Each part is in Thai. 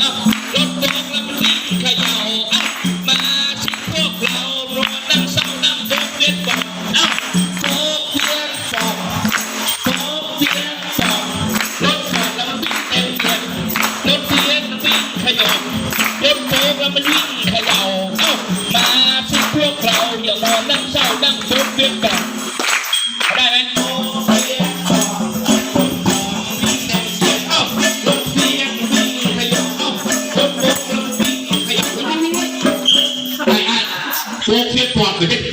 กับผรถบอกล้วิ่งเขย่าเอามาชิพวกเรารวนั่งเศร้านั่งโบกเวียบอกเอาโบเวียนบอกโบเวียนบอกรถบอกล้วิ่งเต็มเวียนรถเวียนวิ่งเขย่ารถโบกล้วิ่งเขย่าเอามาชิพวกเราอย่านอนนั่งเศร้านั่งโบกเวียบ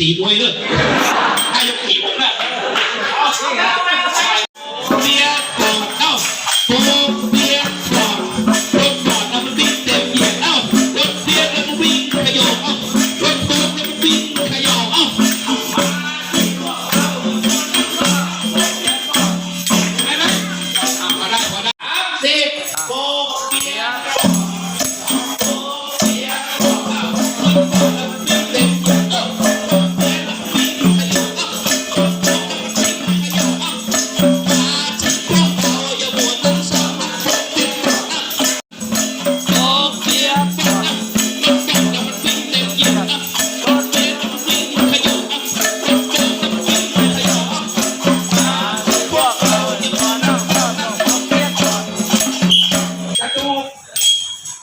你不ด้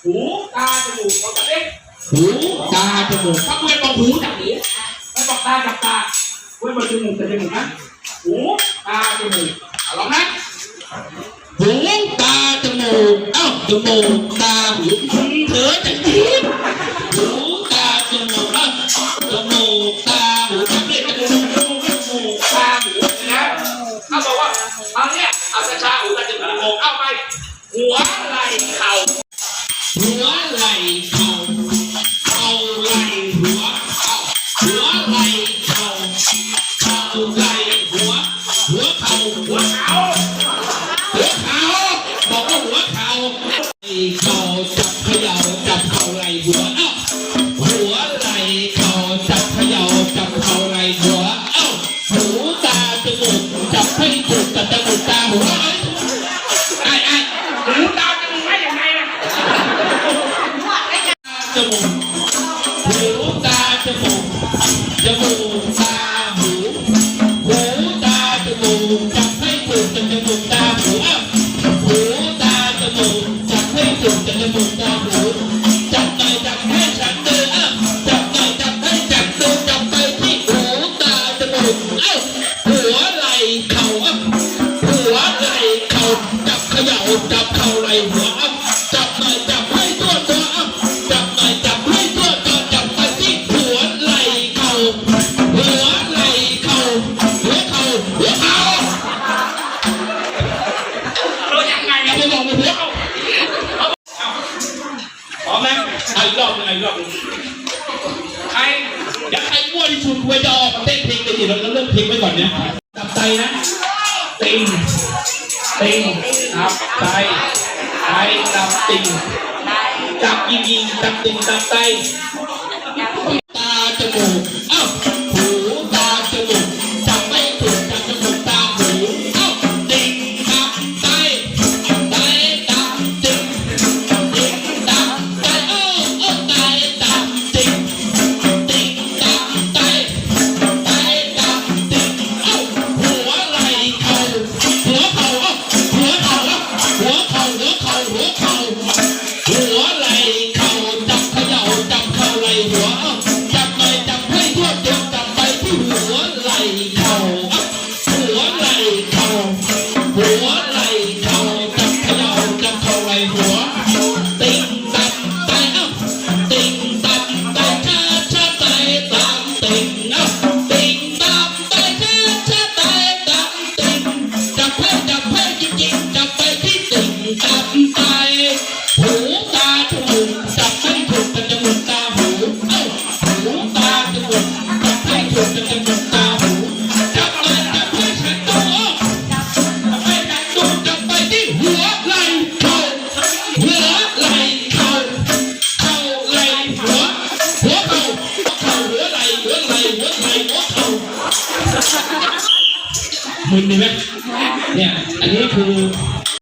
หูตาจมูกเราจะเล็กหูตาจมูกถ้าเพื่อนบองหูจับหูไม่บอกตาจับตาเพื่อนบอกจมูกจับจมูกนะหูตาจมูกลองนะหูตาจมูกเอ้าจมูกตาหูเธอจะยิ้มหูตาจมูกเอ้าจมูกตาหูจมูกจมูกจมูตาหูนะเขาบอกว่าเอาเนี่ยเอาช้าๆหูตาจมูกเอ้ามา จมูกหูตาจมูกจมูกตาหูหูตาจมูกจับให้ถูกจับจมูกตาหูหูตาจมูกจับให้ถูกจัจมูกตาหูจับหน่อยจับให้ฉันเดิอจับหน่อยจับให้จับดูจับไปที่หูตาจมูกเอ้าหัวไหลเข่าอ้าหัวไหลเข่าจับเขย่าจับเข่าไหลหัว ดิชุนควรจะออกมาเต้นเพลงไปดิเราเลิกเพลงไปก่อนเนี่ยจับใจนะติงติงจับใจใจจับติงจับยิงยิงจับติงจับใจ enough. มึนดีไหมเนี่ย อันนี้คือ